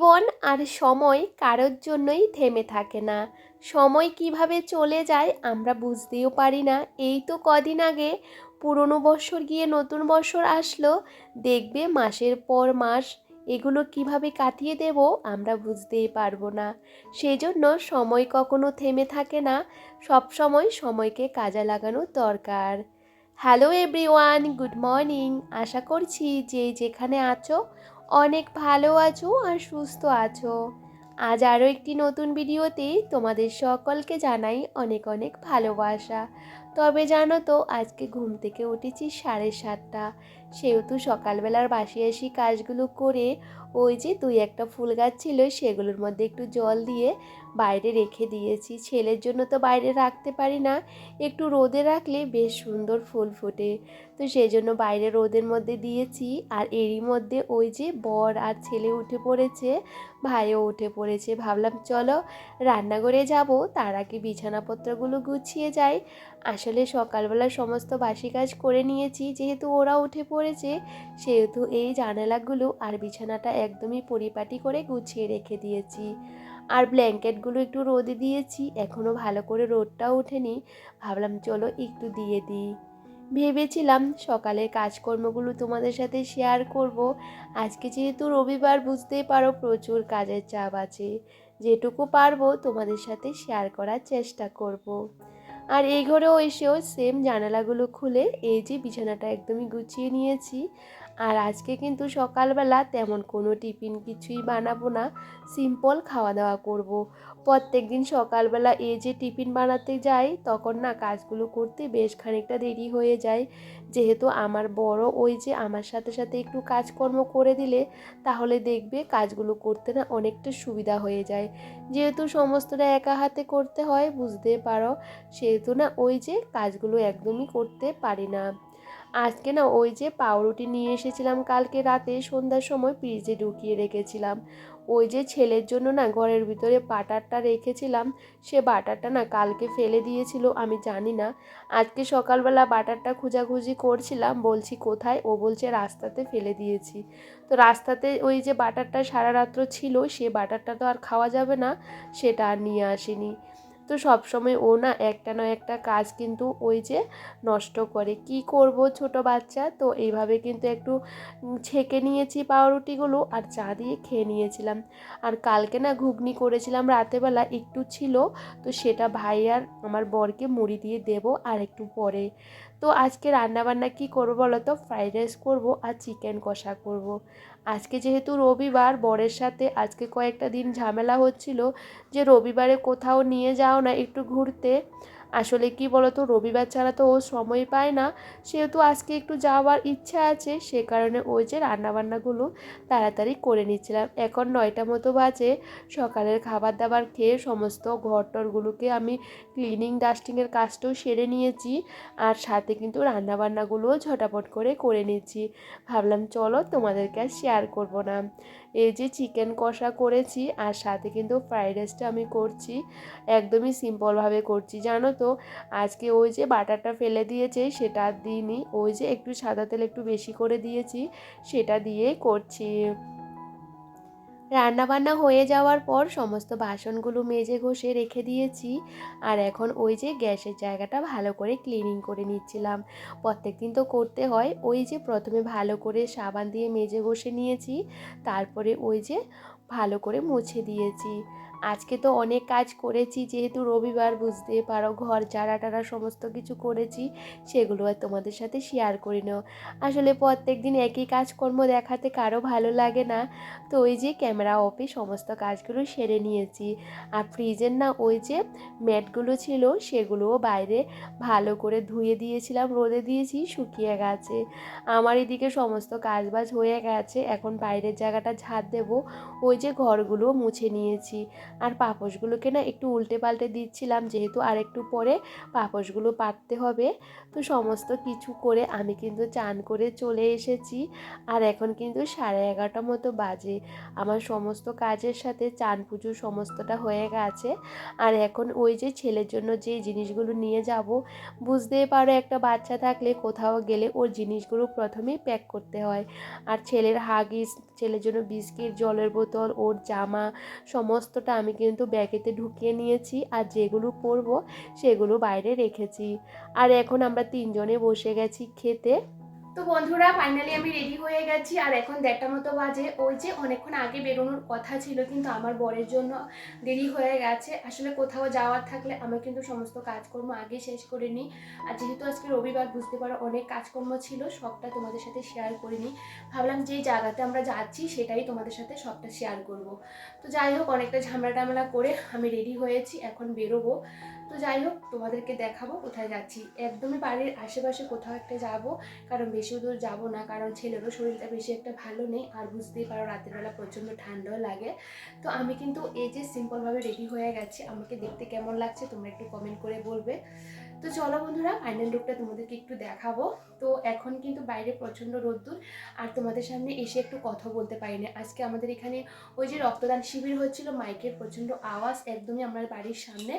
জীবন আর সময় কারোর জন্যই থেমে থাকে না। সময় কীভাবে চলে যায় আমরা বুঝতেও পারি না। এই তো কদিন আগে পুরনো বছর গিয়ে নতুন বছর আসলো, দেখবে মাসের পর মাস এগুলো কীভাবে কাটিয়ে দেব আমরা বুঝতেই পারব না। সেজন্য সময় কখনো থেমে থাকে না, সব সময় সময়কে কাজে লাগানো দরকার। হ্যালো এভরিওয়ান গুড মর্নিং আশা করছি যে যেখানে আছো অনেক ভালো আছো আর সুস্থ আছো। আজ আরও একটি নতুন ভিডিওতে তোমাদের সকলকে জানাই অনেক অনেক ভালোবাসা। তবে জানো তো, আজকে ঘুম থেকে উঠেছি সাড়ে সাতটা। সেহেতু সকালবেলার বাসি আসি কাজগুলো করে ওই যে দুই একটা ফুল গাছ ছিল, সেগুলোর মধ্যে একটু জল দিয়ে বাইরে রেখে দিয়েছি। ছেলের জন্য তো বাইরে রাখতে পারি না, একটু রোদে রাখলে বেশ সুন্দর ফুল ফোটে। তো সেই জন্য বাইরে রোদের মধ্যে দিয়েছি, আর এরই মধ্যে ওই যে বর আর ছেলে উঠে পড়েছে, ভাইও উঠে পড়েছে। ভাবলাম, চলো রান্নাঘরে যাব, তার আগে বিছানাপত্রগুলো গুছিয়ে যাই। আসলে সকালবেলা সমস্ত বাসি কাজ করে নিয়েছি, যেহেতু ওরা উঠে পড়েছে, সেহেতু এই জানালাগুলো আর বিছানাটা একদমই পরিপাটি করে গুছিয়ে রেখে দিয়েছি। আর ব্ল্যাঙ্কেটগুলো একটু রোদে দিয়েছি, এখনও ভালো করে রোদটাও ওঠেনি। ভাবলাম চলো একটু দিয়ে দিই। ভেবেছিলাম সকালের কাজকর্মগুলো তোমাদের সাথে শেয়ার করব। আজকে যেহেতু রবিবার, বুঝতেই পারো প্রচুর কাজের চাপ আছে। যেটুকু পারব তোমাদের সাথে শেয়ার করার চেষ্টা করব। আর এই ঘরেও এসেও সেম জানালাগুলো খুলে এই যে বিছানাটা একদমই গুছিয়ে নিয়েছি। আর আজকে কিন্তু সকালবেলা তেমন কোনো টিফিন কিছুই বানাবো না সিম্পল খাওয়া দাওয়া করব। প্রত্যেক দিন সকালবেলা এই যে টিফিন বানাতে যাই, তখন না কাজগুলো করতে বেশ খানিকটা দেরি হয়ে যায়। যেহেতু আমার বড় ওই যে আমার সাথে সাথে একটু কাজকর্ম করে দিলে, তাহলে দেখবে কাজগুলো করতে না অনেকটা সুবিধা হয়ে যায়। যেহেতু সমস্তটা একা হাতে করতে হয় বুঝতে পারো, সেহেতু না ওই যে কাজগুলো একদমই করতে পারি না। আজকে না ওই যে পাউরুটি নিয়ে এসেছিলাম কালকে রাতে, সন্ধ্যার সময় ফ্রিজে ঢুকিয়ে রেখেছিলাম। ওই যে ছেলের জন্য না ঘরের ভিতরে বাটারটা রেখেছিলাম, সে বাটারটা না কালকে ফেলে দিয়েছিল, আমি জানি না। আজকে সকালবেলা বাটারটা খোঁজাখুঁজি করছিলাম, বলছি কোথায়? ও বলছে রাস্তাতে ফেলে দিয়েছি। তো রাস্তাতে ওই যে বাটারটা সারা রাত্র ছিল, সে বাটারটা তো আর খাওয়া যাবে না, সেটা আর নিয়ে আসেনি। তো সব সময় ও না একটা না একটা কাজ কিন্তু ওই যে নষ্ট করে। কি করব ছোট বাচ্চা? তো এইভাবে কিন্তু একটু ছেঁকে নিয়েছি পাউরুটিগুলো আর চা দিয়ে খেয়ে নিয়েছিলাম। আর কালকে না ঘুগনি করেছিলাম রাতেবেলা, একটু ছিল। তো সেটা ভাই আর আমার বরকে মুড়ি দিয়ে দেব আর একটু পরে। তো আজকে রান্নাবান্না কি করব বলো তো ফ্রাইড রাইস করব আর চিকেন কষা করব। আজকে যেহেতু রবিবার, বরের সাথে আজকে কয়েকটা দিন ঝামেলা হচ্ছিল যে রবিবারে কোথাও নিয়ে যাও না, একটু ঘুরতে আসলে কি বলতো, রবিবার ছাড়া তো ও সময় পায় না। সেহেতু আজকে একটু যাওয়ার ইচ্ছা আছে, সে কারণে ওই যে রান্নাবান্নাগুলো তাড়াতাড়ি করে নিচ্ছিলাম। এখন নয়টা মতো বাজে, সকালের খাবার দাবার খেয়ে সমস্ত ঘর টরগুলোকে আমি ক্লিনিং ডাস্টিংয়ের কাজটাও সেরে নিয়েছি আর সাথে কিন্তু রান্নাবান্নাগুলোও ঝটাপট করে করে নিচ্ছি। ভাবলাম চলো তোমাদেরকে আর শেয়ার করব না। এই যে চিকেন কষা করেছি আর সাথে কিন্তু ফ্রাইড রাইসটা আমি করছি, একদমই সিম্পলভাবে করছি। জানো তো আজকে ওই যে বাটারটা ফেলে দিয়েছে, সেটা দিইনি। ওই যে একটু সাদা তেল একটু বেশি করে দিয়েছি, সেটা দিয়েই করছি। রান্নাবান্না হয়ে যাওয়ার পর সমস্ত বাসনগুলো মেজে ঘষে রেখে দিয়েছি। আর এখন ওই যে গ্যাসের জায়গাটা ভালো করে ক্লিনিং করে নিচ্ছিলাম। প্রত্যেক দিন তো করতে হয়। ওই যে প্রথমে ভালো করে সাবান দিয়ে মেজে ঘষে নিয়েছি, তারপরে ওই যে ভালো করে মুছে দিয়েছি। আজকে তো অনেক কাজ করেছি, যেহেতু রবিবার বুঝতে পারো, ঘর চারা টারা সমস্ত কিছু করেছি, সেগুলো আর তোমাদের সাথে শেয়ার করে নাও। আসলে প্রত্যেক দিন একই কাজকর্ম দেখাতে কারও ভালো লাগে না। তো ওই যে ক্যামেরা অফে সমস্ত কাজগুলো সেরে নিয়েছি। আর ফ্রিজের না ওই যে ম্যাটগুলো ছিল, সেগুলোও বাইরে ভালো করে ধুয়ে দিয়েছিলাম, রোদে দিয়েছি, শুকিয়ে গেছে। আমার এদিকে সমস্ত কাজবাজ হয়ে গেছে, এখন বাইরের জায়গাটা ঝাড় দেবো, ওই যে ঘরগুলো মুছে নিয়েছি। আর পাপোশগুলোকে না একটু উল্টে পাল্টে দিচ্ছিলাম, যেহেতু আর একটু পরে পাপোশগুলো পাততে হবে। তো সমস্ত কিছু করে আমি কিন্তু চান করে চলে এসেছি। আর এখন কিন্তু সাড়ে এগারোটা মতো বাজে। আমার সমস্ত কাজের সাথে চান পুজো সমস্তটা হয়ে গেছে। আর এখন ওই যে ছেলের জন্য যে জিনিসগুলো নিয়ে যাব, বুঝতেই পারো একটা বাচ্চা থাকলে কোথাও গেলে ওর জিনিসগুলো প্রথমেই প্যাক করতে হয়। আর ছেলের হাগিস, ছেলের জন্য বিস্কিট, জলের বোতল, ওর জামা, সমস্তটা আমি কিন্তু ব্যাগেতে ঢুকিয়ে নিয়েছি আর যেগুলো পরবো সেগুলো বাইরে রেখেছি। আর এখন আমরা তিনজনে বসে গেছি খেতে। তো বন্ধুরা ফাইনালি আমি রেডি হয়ে গেছি। আর এখন দেড়টা মতো বাজে। ওই যে অনেকক্ষণ আগে বেরোনোর কথা ছিল, কিন্তু আমার বরের জন্য দেরি হয়ে গেছে। আসলে কোথাও যাওয়ার থাকলে আমি কিন্তু সমস্ত কাজকর্ম আগে শেষ করে নিই। আর যেহেতু আজকে রবিবার, বুঝতে পারো অনেক কাজকর্ম ছিল, সবটা তোমাদের সাথে শেয়ার করে নিই। ভাবলাম যে জায়গাতে আমরা যাচ্ছি, সেটাই তোমাদের সাথে সবটা শেয়ার করব। তো যাই হোক, অনেকটা ঝামেলা টামেলা করে আমি রেডি হয়েছি, এখন বেরোবো। তো যাই হোক, তোমাদেরকে দেখাবো কোথায় যাচ্ছি। একদমই বাড়ির আশেপাশে কোথাও একটা যাব, কারণ বেশি দূর যাব না, কারণ ছেলেরও শরীরটা বেশি একটা ভালো নেই, আর বুঝতেই পারো রাতের বেলা প্রচণ্ড ঠান্ডাও লাগে। তো আমি কিন্তু এই যে সিম্পলভাবে রেডি হয়ে গেছি, আমাকে দেখতে কেমন লাগছে তোমরা একটু কমেন্ট করে বলবে। তো চলো বন্ধুরা ফাইনাল লুকটা তোমাদেরকে একটু দেখাবো। তো এখন কিন্তু বাইরে প্রচণ্ড রোদ্দুর, আর তোমাদের সামনে এসে একটু কথা বলতে পারি না আজকে আমাদের এখানে ওই যে রক্তদান শিবির হচ্ছিল, মাইকের প্রচণ্ড আওয়াজ, একদমই আমার বাড়ির সামনে।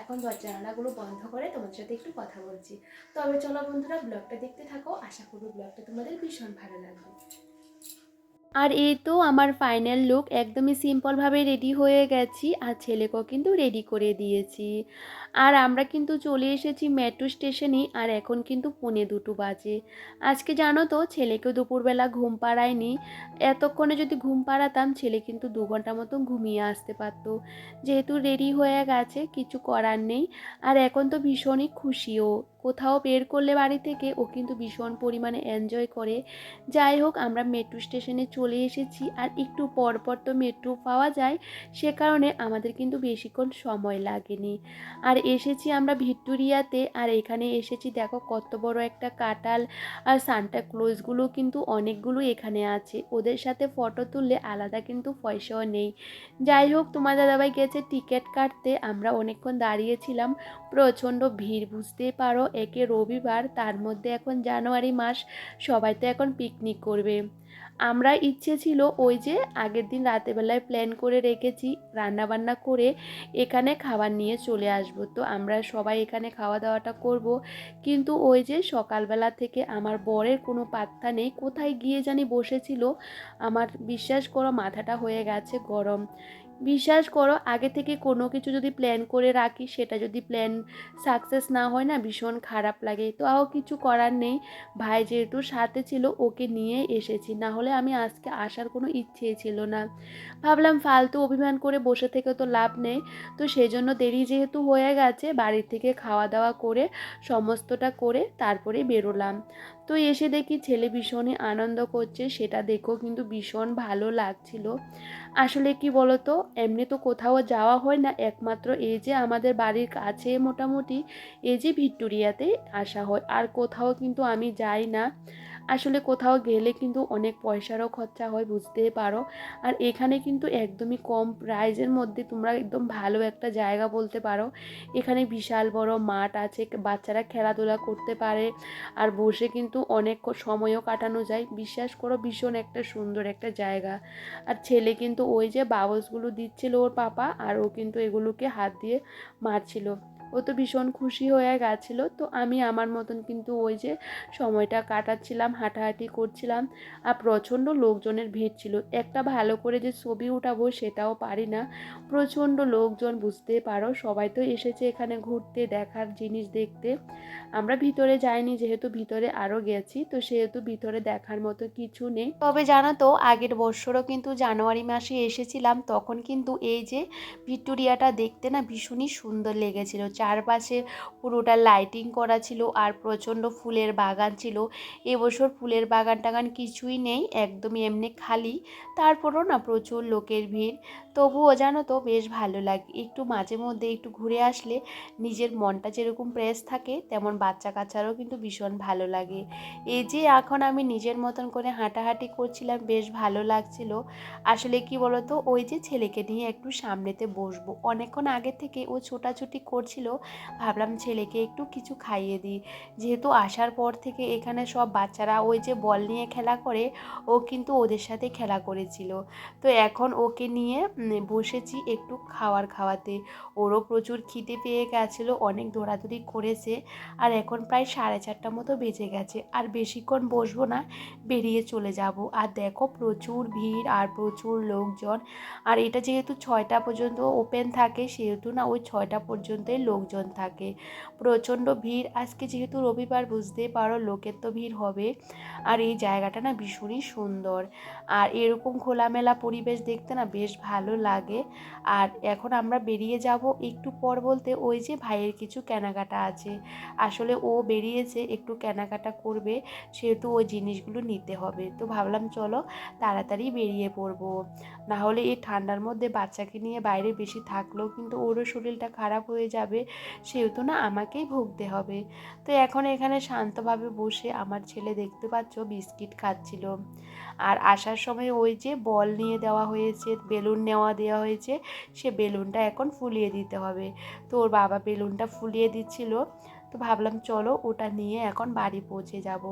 এখন দরজা জানালাগুলো বন্ধ করে তোমাদের সাথে একটু কথা বলছি। তবে চলো বন্ধুরা ব্লগটা দেখতে থাকো। আশা করব ব্লগটা তোমাদের ভীষণ ভালো লাগবে। আর এই তো আমার ফাইনাল লুক একদমই সিম্পলভাবে রেডি হয়ে গেছি, আর ছেলেকেও কিন্তু রেডি করে দিয়েছি। আর আমরা কিন্তু চলে এসেছি মেট্রো স্টেশনে আর এখন কিন্তু পৌনে দুটো বাজে। আজকে জানো তো, ছেলেকেও দুপুরবেলা ঘুম পাড়ায়নি। এতক্ষণে যদি ঘুম পাড়াতাম, ছেলে কিন্তু দু ঘণ্টা মতো ঘুমিয়ে আসতে পারতো। যেহেতু রেডি হয়ে গেছে, কিছু করার নেই। আর এখন তো ভীষণই খুশিও। কোথাও বের করলে বাড়ি থেকে, ও কিন্তু ভীষণ পরিমাণে এনজয় করে। যাই হোক, আমরা মেট্রো স্টেশনে চলে এসেছি, আর একটু পর পর তো মেট্রো পাওয়া যায়, সে কারণে আমাদের কিন্তু বেশিক্ষণ সময় লাগেনি। আর এসেছি আমরা ভিক্টোরিয়াতে, আর এখানে এসেছি, দেখো কত বড় একটা কাটাল আর সান্টা ক্লোজগুলো কিন্তু অনেকগুলো এখানে আছে। ওদের সাথে ফটো তুললে আলাদা কিন্তু পয়সাও নেই। যাই হোক, তোমার দাদাভাই গেছে টিকিট কাটতে, আমরা অনেকক্ষণ দাঁড়িয়েছিলাম। প্রচণ্ড ভিড় বুঝতে পারো? একে রবিবার, তার মধ্যে এখন জানুয়ারি মাস, সবাই তো এখন পিকনিক করবে। আমরা ইচ্ছে ছিল ওই যে আগের দিন রাতেবেলায় প্ল্যান করে রেখেছি রান্না বান্না করে এখানে খাবার নিয়ে চলে আসব। তো আমরা সবাই এখানে খাওয়া দাওয়াটা করব। কিন্তু ওই যে সকালবেলা থেকে আমার বরের কোনো পাত্তা নেই, কোথায় গিয়ে জানি বসেছিল। আমার বিশ্বাস করো মাথাটা হয়ে গেছে গরম। বিশ্বাস করো, আগে থেকে কোনো কিছু যদি প্ল্যান করে রাখি, সেটা যদি প্ল্যান সাকসেস না হয় না, ভীষণ খারাপ লাগে। তো আও কিছু করার নেই। ভাই যেহেতু সাথে ছিল, ওকে নিয়ে এসেছি। না হলে আমি আজকে আসার কোনো ইচ্ছে ছিল না। ভাবলাম ফালতু অভিমান করে বসে থেকে তো লাভ নেই। তো সেই জন্য দেরি যেহেতু হয়ে গেছে বাড়ির থেকে খাওয়া দাওয়া করে, সমস্তটা করে তারপরে বেরোলাম। তো এসে দেখি ছেলে ভীষণই আনন্দ করছে, সেটা দেখেও কিন্তু ভীষণ ভালো লাগছিল। আসলে কি বলতো, এমনি তো কোথাও যাওয়া হয় না, একমাত্র এই যে আমাদের বাড়ির কাছে মোটামুটি এই যে ভিক্টোরিয়াতে আসা হয়, আর কোথাও কিন্তু আমি যাই না। আসলে কোথাও গেলে কিন্তু অনেক পয়সারও খরচা হয়, বুঝতেই পারো। আর এখানে কিন্তু একদমই কম প্রাইজের মধ্যে তোমরা একদম ভালো একটা জায়গা বলতে পারো। এখানে বিশাল বড় মাঠ আছে, বাচ্চারা খেলাধুলা করতে পারে আর বসে কিন্তু অনেক সময়ও কাটানো যায়। বিশ্বাস করো ভীষণ একটা সুন্দর একটা জায়গা। আর ছেলে কিন্তু ওই যে বাবলসগুলো দিচ্ছিল ওর পাপা আর ও কিন্তু এগুলোকে হাত দিয়ে মারছিল। ও তো ভীষণ খুশি হয়ে গেছিল। তো আমি আমার মতন কিন্তু ওই যে সময়টা কাটাচ্ছিলাম। হাঁটাহাঁটি করছিলাম আর প্রচণ্ড লোকজনের ভিড় ছিল। একটা ভালো করে যে ছবি উঠাবো সেটাও পারি না। প্রচণ্ড লোকজন, বুঝতে পারো? সবাই তো এসেছে এখানে ঘুরতে, দেখার জিনিস দেখতে। আমরা ভিতরে যাইনি, যেহেতু ভিতরে আরও গেছি, তো সেহেতু ভিতরে দেখার মতো কিছু নেই। তবে জানো তো আগের বছরও কিন্তু জানুয়ারি মাসে এসেছিলাম, তখন কিন্তু এই যে ভিক্টোরিয়াটা দেখতে না ভীষণই সুন্দর লেগেছিল। চারপাশে পুরোটা লাইটিং করা ছিল আর প্রচণ্ড ফুলের বাগান ছিল। এবছর ফুলের বাগান টাগান কিছুই নেই একদমই এমনি খালি। তারপরও না প্রচুর লোকের ভিড়। তবুও জানো তো বেশ ভালো লাগে। একটু মাঝে মধ্যে একটু ঘুরে আসলে নিজের মনটা যেরকম প্রেস থাকে, তেমন বাচ্চা কাচ্চারও কিন্তু ভীষণ ভালো লাগে। এই যে এখন আমি নিজের মতন করে হাঁটাহাঁটি করছিলাম, বেশ ভালো লাগছিল। আসলে কি বলতো, ওই যে ছেলেকে নিয়ে একটু সামনেতে বসবো। অনেকক্ষণ আগে থেকে ও ছোটাছুটি করছিল, ভাবলাম ছেলেকে একটু কিছু খাইয়ে দিই। যেহেতু আসার পর থেকে এখানে সব বাচ্চারা ওই যে বল নিয়ে খেলা করে, ও কিন্তু ওদের সাথে খেলা করেছিল। তো এখন ওকে নিয়ে বসেছি একটু খাওয়ার খাওয়াতে। ওরও প্রচুর খিদে পেয়ে গেছিল, অনেক দৌড়াদৌড়ি করেছে আর এখন প্রায় সাড়ে চারটা মতো বেজে গেছে। আর বেশিক্ষণ বসবো না, বেরিয়ে চলে যাব। আর দেখো প্রচুর ভিড় আর প্রচুর লোকজন। আর এটা যেহেতু ছয়টা পর্যন্ত ওপেন থাকে, সেহেতু না ওই ছয়টা পর্যন্তই লোকজন থাকে। প্রচণ্ড ভিড়। আজকে যেহেতু রবিবার, বুঝতেই পারো লোকের তো ভিড় হবে। আর এই জায়গাটা না ভীষণই সুন্দর। আর এরকম খোলামেলা পরিবেশ দেখতে না বেশ ভালো লাগে। আর এখন আমরা বেরিয়ে যাব একটু পর বলতে ওই যে ভাইয়ের কিছু কেনাকাটা আছে। আসলে ও বেরিয়েছে, একটু কেনাকাটা করবে, সেহেতু ওই জিনিসগুলো নিতে হবে। তো ভাবলাম চলো তাড়াতাড়ি বেরিয়ে পড়ব। না হলে এই ঠান্ডার মধ্যে বাচ্চাকে নিয়ে বাইরে বেশি থাকলেও কিন্তু ওরও শরীরটা খারাপ হয়ে যাবে, সেহেতু না আমাকেই ভুগতে হবে। তো এখন এখানে শান্তভাবে বসে আমার ছেলে দেখতে পাচ্ছ, বিস্কিট খাচ্ছিল। আর আসার সময় ওই যে বল নিয়ে দেওয়া হয়েছে, বেলুন নেওয়া দেওয়া হয়েছে, সে বেলুনটা এখন ফুলিয়ে দিতে হবে। তো ওর বাবা বেলুনটা ফুলিয়ে দিচ্ছিল। তো ভাবলাম চলো ওটা নিয়ে এখন বাড়ি পৌঁছে যাব।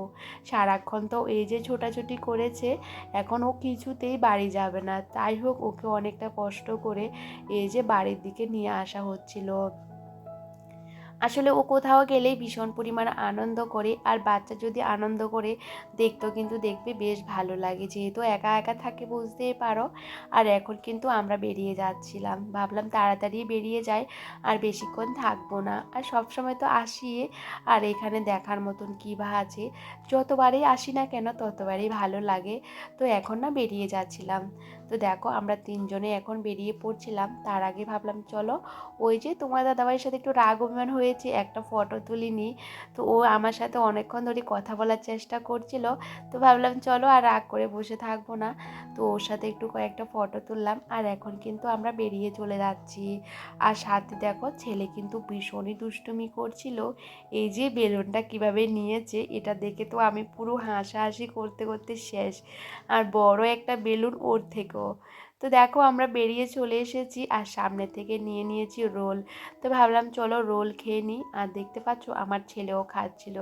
সারাক্ষণ তো এই যে ছোটাছুটি করেছে, এখন ও কিছুতেই বাড়ি যাবে না। তাই হোক, ওকে অনেকটা কষ্ট করে এই যে বাড়ির দিকে নিয়ে আসা হচ্ছিল। আসলে ও কোথাও গেলেই ভীষণ পরিমাণ আনন্দ করে, আর বাচ্চা যদি আনন্দ করে দেখতেও কিন্তু দেখবে বেশ ভালো লাগে। যেহেতু একা একা থাকে বুঝতেই পারো, আর এখন কিন্তু আমরা বেরিয়ে যাচ্ছিলাম। ভাবলাম তাড়াতাড়ি বেরিয়ে যাই, আর বেশিক্ষণ থাকব না। আর সবসময় তো আসিয়ে আর এখানে দেখার মতন কী বা আছে? যতবারই আসি না কেন ততবারই ভালো লাগে। তো এখন না বেরিয়ে যাচ্ছিলাম। তো দেখো আমরা তিনজনে এখন বেরিয়ে পড়ছিলাম। তার আগে ভাবলাম, চলো ওই যে তোমার দাদাভাইয়ের সাথে একটু রাগ অভিমান হয়েছে একটা ফটো তুলিনি। তো ও আমার সাথে অনেকক্ষণ ধরে কথা বলার চেষ্টা করছিল। তো ভাবলাম চলো আর রাগ করে বসে থাকব না। তো ওর সাথে একটু কয়েকটা ফটো তুললাম। আর এখন কিন্তু আমরা বেরিয়ে চলে যাচ্ছি। আর সাথে দেখো, ছেলে কিন্তু ভীষণই দুষ্টুমি করছিল। এই যে বেলুনটা কীভাবে নিয়েছে, এটা দেখে তো আমি পুরো হাসাহাসি করতে করতে শেষ। আর বড় একটা বেলুন ওর থেকেও। তো দেখো আমরা বেরিয়ে চলে এসেছি আর সামনে থেকে নিয়ে নিয়েছি রোল। তো ভাবলাম চলো রোল খেয়ে নিই। আর দেখতে পাচ্ছ আমার ছেলেও খাচ্ছিল।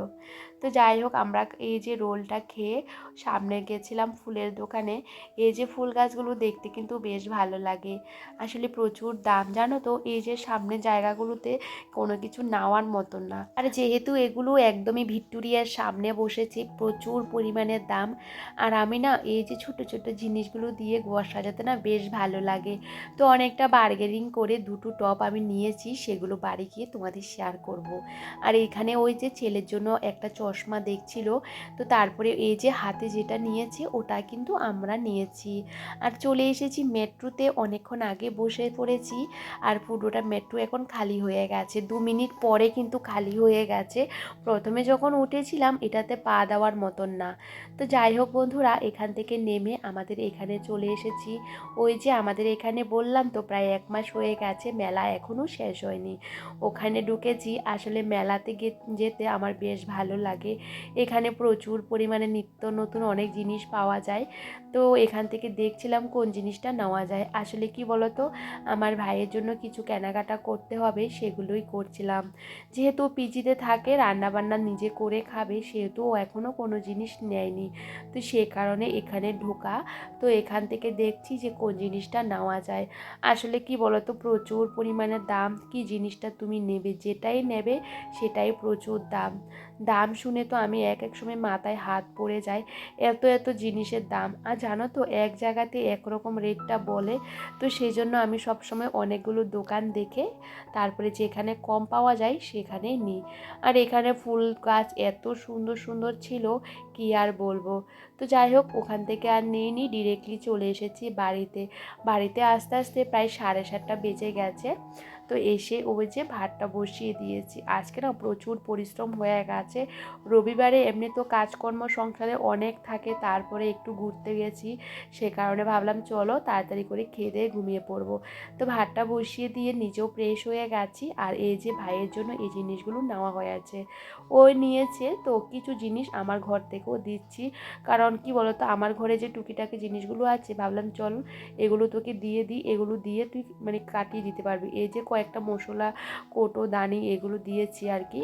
তো যাই হোক, আমরা এই যে রোলটা খেয়ে সামনে গেছিলাম ফুলের দোকানে। এই যে ফুল গাছগুলো দেখতে কিন্তু বেশ ভালো লাগে। আসলে প্রচুর দাম, জানো তো? এই যে সামনে জায়গাগুলোতে কোনো কিছু নেওয়ার মতন না। আর যেহেতু এগুলো একদমই ভিক্টোরিয়ার সামনে বসেছে, প্রচুর পরিমাণের দাম। আর আমি না এই যে ছোট ছোট জিনিসগুলো দিয়ে গোয়া সাজাতে না বেশ ভালো লাগে। তো অনেকটা বার্গেনিং করে দুটো টপ আমি নিয়েছি, সেগুলো বাড়ি গিয়ে তোমাদের শেয়ার করব। আর এখানে ওই যে ছেলের জন্য একটা চশমা দেখছিল, তো তারপরে এই যে হাতে যেটা নিয়েছে, ওটা কিন্তু আমরা নিয়েছি। আর চলে এসেছি মেট্রোতে, অনেকক্ষণ আগে বসে পড়েছি, আর পুরোটা মেট্রো এখন খালি হয়ে গেছে। দু মিনিট পরে কিন্তু খালি হয়ে গেছে। প্রথমে যখন উঠেছিলাম, এটাতে পা দেওয়ার মতন না। তো যাই হোক বন্ধুরা, এখান থেকে নেমে আমাদের এখানে চলে এসেছি। ওই যে আমাদের এখানে বললাম তো প্রায় এক মাস হয়ে গেছে, মেলা এখনও শেষ হয়নি। ওখানে ঢুকেছি, আসলে মেলাতে যেতে আমার বেশ ভালো লাগে। এখানে প্রচুর পরিমাণে নিত্য নতুন অনেক জিনিস পাওয়া যায়। তো এখান থেকে দেখছিলাম কোন জিনিসটা নেওয়া যায়। আসলে কি বলতো, আমার ভাইয়ের জন্য কিছু কেনাকাটা করতে হবে, সেগুলোই করছিলাম। যেহেতু পিজিতে থাকে, রান্নাবান্না নিজে করে খাবে, সেহেতু ও এখনও কোনো জিনিস নেয়নি। তো সে কারণে এখানে ঢোকা। তো এখান থেকে দেখছি যে কোন জিনিসটা নেওয়া যায়। আসলে কি বলতো? প্রচুর পরিমাণে দাম কি জিনিসটা তুমি নেবে? যেটাই নেবে সেটাই প্রচুর দাম। দাম শুনে তো আমি এক এক সময় মাথায় হাত পড়ে যায় এত এত জিনিসের দাম। আর জানো তো, এক জায়গাতে একরকম রেটটা বলে, তো সেই জন্য আমি সবসময় অনেকগুলো দোকান দেখে তারপরে যেখানে কম পাওয়া যায় সেখানেই নিই। আর এখানে ফুল গাছ এত সুন্দর সুন্দর ছিল, কি আর বলব? তো যাই হোক, ওখান থেকে আর নিই ডিরেক্টলি চলে এসেছি বাড়িতে। বাড়িতে আস্তে আস্তে প্রায় সাড়ে সাতটা বেজে গেছে। তো এসে ওই যে ভাতটা বসিয়ে দিয়েছি। আজকে না প্রচুর পরিশ্রম হয়ে গেছে। রবিবারে এমনি তো কাজকর্ম সংসারে অনেক থাকে, তারপরে একটু ঘুরতে গেছি। সে কারণে ভাবলাম চলো তাড়াতাড়ি করে খেয়ে দিয়ে ঘুমিয়ে পড়ব। তো ভাতটা বসিয়ে দিয়ে নিজেও ফ্রেশ হয়ে গেছি আর এই যে ভাইয়ের জন্য এই জিনিসগুলো নেওয়া হয়ে আছে ওই নিয়েছে তো কিছু জিনিস আমার ঘর থেকেও দিচ্ছি। কারণ কি বলতো, আমার ঘরে যে টুকিটাকি জিনিসগুলো আছে, ভাবলাম চল এগুলো তোকে দিয়ে দিই, এগুলো দিয়ে তুই মানে কাটিয়ে দিতে পারবি। এই যে কয়েকটা মশলা, কোটো, দানি এগুলো দিয়েছি আর কি।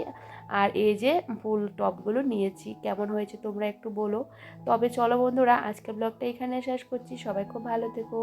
আর এই যে ফুল টপগুলো নিয়েছি, কেমন হয়েছে তোমরা একটু বলো। তবে চলো বন্ধুরা, আজকের ব্লগটা এখানে শেষ করছি। সবাই খুব ভালো থেকো।